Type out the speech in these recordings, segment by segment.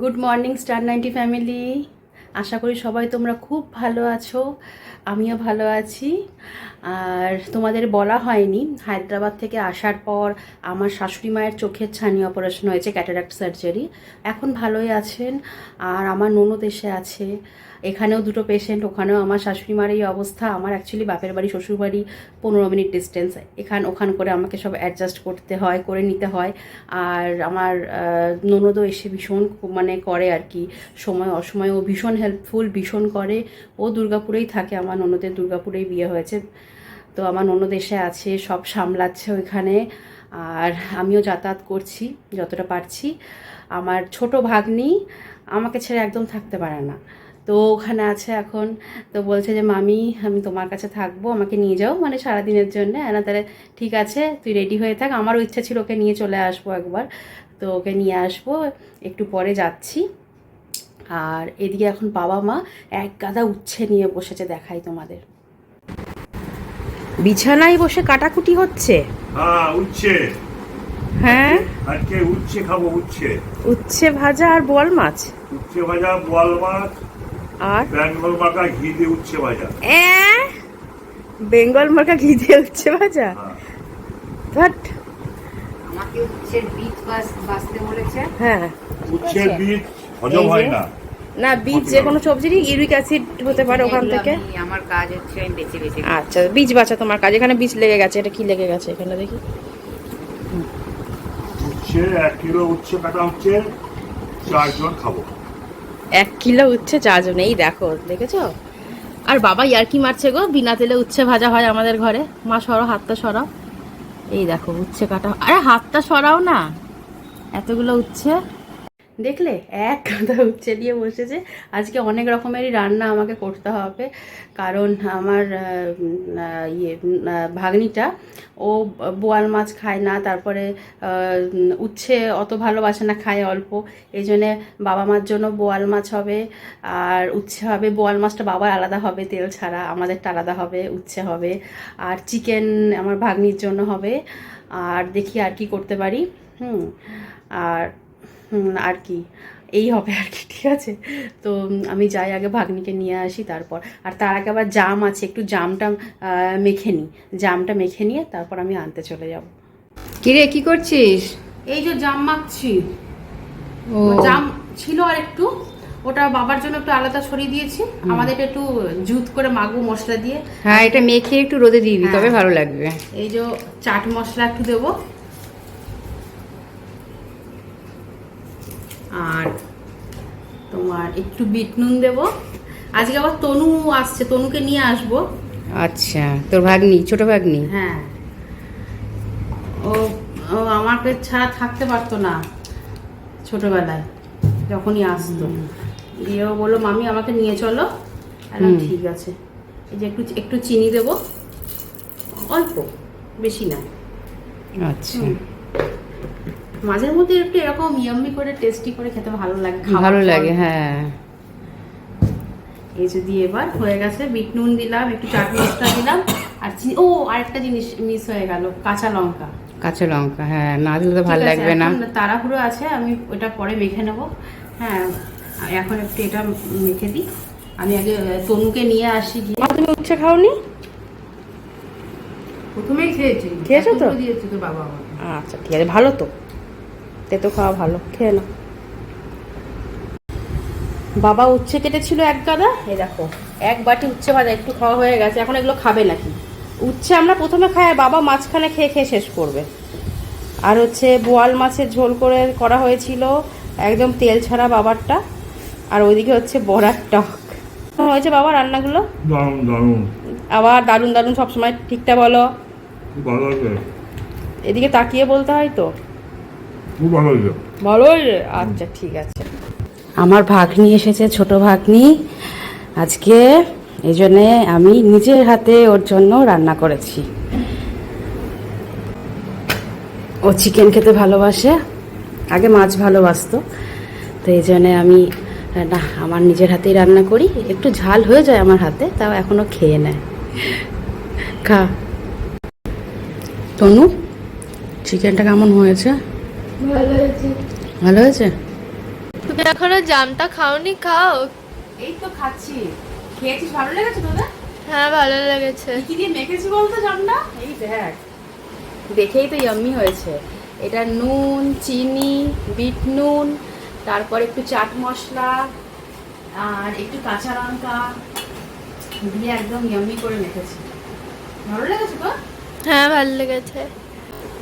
good morning star ninety family আশা করি সবাই তোমরা খুব ভালো আছো, আমিও ভালো আছি। আর তোমাদের বলা হয়নি, হায়দ্রাবাদ থেকে আসার পর আমার শাশুড়ি মায়ের চোখের ছানি অপারেশন হয়েছে ক্যাটারাক্ট সার্জারি এখন ভালোই আছেন, আর আমার ননদ এসে আছে। এখানেও দুটো পেশেন্ট ওখানেও আমার শাশুড়ি মার এই অবস্থা। আমার অ্যাকচুয়ালি বাপের বাড়ি শ্বশুর বাড়ি পনেরো মিনিট ডিস্টেন্স এখান, ওখান করে আমাকে সব অ্যাডজাস্ট করতে হয়, করে নিতে হয়। আর আমার ননদও এসে ভীষণ মানে করে আর কি। সময়, অসময় ও ভীষণ হেল্পফুল ভীষণ করে। ও দুর্গাপুরেই থাকে, আমার ননদের দুর্গাপুরেই বিয়ে হয়েছে। তো আমার ননদ এসে আছে, সব সামলাচ্ছে ওইখানে। আর আমিও যাতায়াত করছি, যতটা পারছি। আমার ছোট ভাগ্নি আমাকে ছেড়ে একদম থাকতে পারে না। তো ওখানে আছে এখন, তো বলছে যে, মামি, আমি তোমার কাছে থাকব, আমাকে নিয়ে যাও। মানে সারাদিনের জন্য, না তাহলে ঠিক আছে, তুই রেডি হয়ে থাক। আমারও ইচ্ছা ছিল ওকে নিয়ে চলে আসব একবার। তো ওকে নিয়ে আসব, একটু পরে যাচ্ছি। আর এদিকে এখন বাবা মা এক গাদা উচ্ছে নিয়ে বসেছে দেখাই তোমাদের। বিছানায় বসে কাটাকুটি হচ্ছে? হ্যাঁ উচ্ছে। হ্যাঁ? আজকে উচ্ছে খাব উচ্ছে। উচ্ছে ভাজা আর বোয়াল মাছ? উচ্ছে ভাজা বোয়াল মাছ আর? বেঙ্গল মাখা ঘি দিয়ে উচ্ছে ভাজা। বেঙ্গল মার্কা ঘি দিয়ে উচ্ছে ভাজা? হ্যাঁ। ধট। আমাকে উচ্ছের বীজ বাস- বাছতে বলেছে। হ্যাঁ। উচ্ছের বীজ হজম হয় না। না বীজ যে কোনো সবজিরই ইউরিক অ্যাসিড হতে পারে ওখান থেকে। আমার কাজ হচ্ছে আমি বেছে বেছে আচ্ছা বীজ বাছা তোমার কাজ। এখানে বীজ লেগে গেছে এটা কি লেগে গেছে এখানে দেখি। উচ্ছে এক কিলো উচ্ছে কাটা হচ্ছে চারজন খাব। এক কিলো উচ্ছে চারজন এই দেখো দেখেছ? আর বাবা ইয়ারকি মারছে গো বিনা তেলে উচ্ছে ভাজা হয় আমাদের ঘরে। মা সরো হাতটা সরাও। এই দেখো উচ্ছে কাটা আরে হাতটা সরাও না। এতগুলো উচ্ছে। দেখলে এক গাদা উচ্ছে দিয়ে বসেছে। আজকে অনেক রকমেরই রান্না আমাকে করতে হবে। কারণ আমার ইয়ে ভাগ্নিটা, ও বোয়াল মাছ খায় না, তারপরে উচ্ছে অত ভালোবাসে না, খায় অল্প। এই জন্যে বাবা মার জন্য বোয়াল মাছ হবে, আর উচ্ছে হবে, বোয়াল মাছটা বাবার আলাদা হবে, তেল ছাড়া। আমাদেরটা আলাদা হবে, উচ্ছে হবে, আর চিকেন আমার ভাগ্নির জন্য হবে। আর দেখি আর কি করতে পারি, হুম। আর আর কি। এই হবে আর কি ঠিক আছে? তো আমি যাই আগে ভাগ্নিকে নিয়ে আসি তারপর। আর তার আগে আবার জাম আছে একটু জামটা মেখে নিই জামটা মেখে নিয়ে তারপর আমি আনতে চলে যাব। কিরে কি করছিস? এই যে জাম মাখছি। ও। জাম ছিল আর একটু। ওটা বাবার জন্য একটু আলাদা ছড়িয়ে দিয়েছি। আমাদের একটু জুত করে মাগু মশলা দিয়ে। হ্যাঁ এটা মেখে একটু রোদে দিয়ে দিই তবে ভালো লাগবে। এই যে চাট মশলা একটু দেবো। আর তোমার একটু বিট নুন দেবো। আজকে আবার তনু আসছে তনুকে নিয়ে আসব। আচ্ছা তোর ভাগ্নি ছোট ভাগ্নি? হ্যাঁ। ও ও আমাকে ছাড়া থাকতে পারতো না ছোটবেলায় যখনই আসতো। দিয়ে ও বলল মামি আমাকে নিয়ে চলো। ঠিক আছে। এই যে একটু একটু চিনি দেবো। অল্প বেশি না। আচ্ছা। মাঝের মধ্যে একটু এরকম ইয়াম্মি করে টেস্টি করে খেতে ভালো লাগে ভালো লাগে হ্যাঁ। এই যদি এবার হয়ে গেছে বিট নুন দিলাম একটু চাট মশলা দিলাম আর ও আরেকটা জিনিস মিস হয়ে গেল কাঁচা লঙ্কা। কাঁচা লঙ্কা হ্যাঁ না দিলে তো ভালো লাগবে না। এখন তাড়াহুড়ো আছে আমি ওটা পরে মেখে নেব। হ্যাঁ এখন একটু এটা মেখে দিই। আমি আগে তনুকে নিয়ে আসি গিয়ে। তুমি উচ্ছে খাওনি? প্রথমেই খেয়েছি। খেয়েছো তো? দিয়েছে তোর বাবা আচ্ছা ঠিক আছে ভালো তো। তেতো খাওয়া ভালো খেয়ে নাও। বাবা উচ্ছে কেটেছিল এক গাদা এই দেখো এক বাটি উচ্ছে ভাজা একটু খাওয়া হয়ে গেছে এখন এগুলো খাবে নাকি? উচ্ছে আমরা প্রথমে খাই আর বাবা মাঝখানে খেয়ে খেয়ে শেষ করবে। আর হচ্ছে বোয়াল মাছের ঝোল করে করা হয়েছিল একদম তেল ছাড়া বাবারটা আর ওইদিকে হচ্ছে বড়ার টক। হয়েছে বাবা রান্নাগুলো? আবার দারুণ দারুণ সবসময় ঠিকটা বলো। এদিকে তাকিয়ে বলতে হয় তো। খুব ভালো আচ্ছা ঠিক আছে। আমার ভাগ্নি এসেছে ছোট ভাগ্নি। আজকে এই জন্যে আমি নিজের হাতে ওর জন্য রান্না করেছি। ও চিকেন খেতে ভালোবাসে। আগে মাছ ভালোবাসতো। তো এই জন্যে আমি না আমার নিজের হাতেই রান্না করি। একটু ঝাল হয়ে যায় আমার হাতে তাও এখনও খেয়ে নেয়। খা। তনু চিকেনটা কেমন হয়েছে? ভালো হয়েছে? তুমি এখনও জামটা খাওনি খাও। এই তো খাচ্ছি। খেয়েছিস ভালো লেগেছে তোদের? হ্যাঁ ভালো লেগেছে। কি দিয়ে মেখেছি বলতো জামটা? এই দেখ। দেখেই তো ইয়াম্মি হয়েছে। এটা নুন চিনি বিট নুন তারপর একটু চাট মশলা আর একটু কাঁচা লঙ্কা দিয়ে একদম ইয়াম্মি করে মেখেছি। ভালো লেগেছে তো? হ্যাঁ ভালো লেগেছে।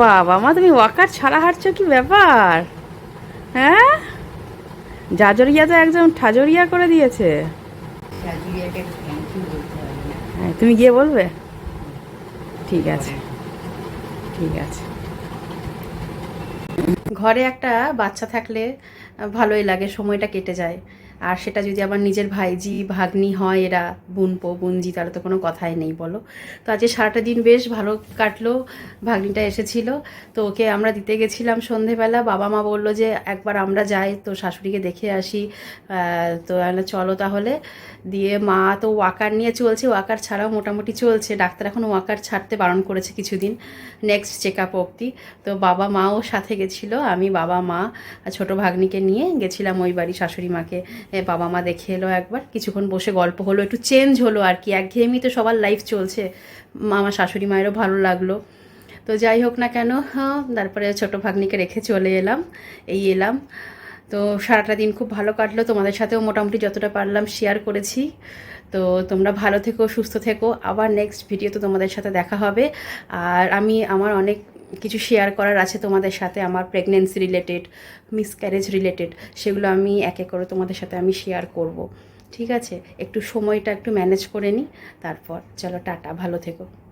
বাবা মা তুমি ওয়াকার ছাড়া হাঁটছো কি ব্যাপার? হ্যাঁ? জাজরিয়া তো একদম ঠাজরিয়া করে দিয়েছে। হ্যাঁ তুমি গিয়ে বলবে? ঠিক আছে। ঠিক আছে। ঘরে একটা বাচ্চা থাকলে ভালোই লাগে সময়টা কেটে যায়। আর সেটা যদি আবার নিজের ভাইজি, ভাগ্নি হয়, এরা বুনপো, বুনজি, তাহলে তো কোনো কথাই নেই, বলো। তো আজকে সারাটা দিন বেশ ভালো কাটলো, ভাগ্নিটা এসেছিল। তো ওকে আমরা দিতে গেছিলাম সন্ধেবেলা, বাবা মা বলল যে একবার আমরা যাই, তো শাশুড়িকে দেখে আসি। তো চলো তাহলে। দিয়ে মা তো ওয়াকার নিয়ে চলছে, ওয়াকার ছাড়াও মোটামুটি চলছে। ডাক্তার এখন ওয়াকার ছাড়তে বারণ করেছে কিছুদিন নেক্সট চেক আপ অবধি। তো বাবা মাও সাথে গেছিল, আমি বাবা মা ছোটো ভাগ্নিকে নিয়ে গেছিলাম ওই বাড়ি শাশুড়ি মাকে। বাবা মা দেখে এলো একবার। কিছুক্ষণ বসে গল্প হলো, একটু চেঞ্জ হলো আর কি। একঘেয়েমি তো সবার লাইফ চলছে। মা আমার শাশুড়ি মায়েরও ভালো লাগল। তো যাই হোক না কেন হ্যাঁ তারপরে ছোটো ভাগ্নিকে রেখে চলে এলাম, এই এলাম। তো সারাটা দিন খুব ভালো কাটলো। তোমাদের সাথেও মোটামুটি যতটা পারলাম শেয়ার করেছি। তো তোমরা ভালো থেকো, সুস্থ থেকো। আবার নেক্সট ভিডিওতে তোমাদের সাথে দেখা হবে। আর আমি, আমার অনেক কিছু শেয়ার করার আছে তোমাদের সাথে, আমার প্রেগনেন্সি রিলেটেড মিসক্যারেজ রিলেটেড সেগুলো আমি এক এক করে তোমাদের সাথে আমি শেয়ার করব। ঠিক আছে? একটু সময়টা একটু ম্যানেজ করে নিই তারপর, চলো টাটা, ভালো থেকো।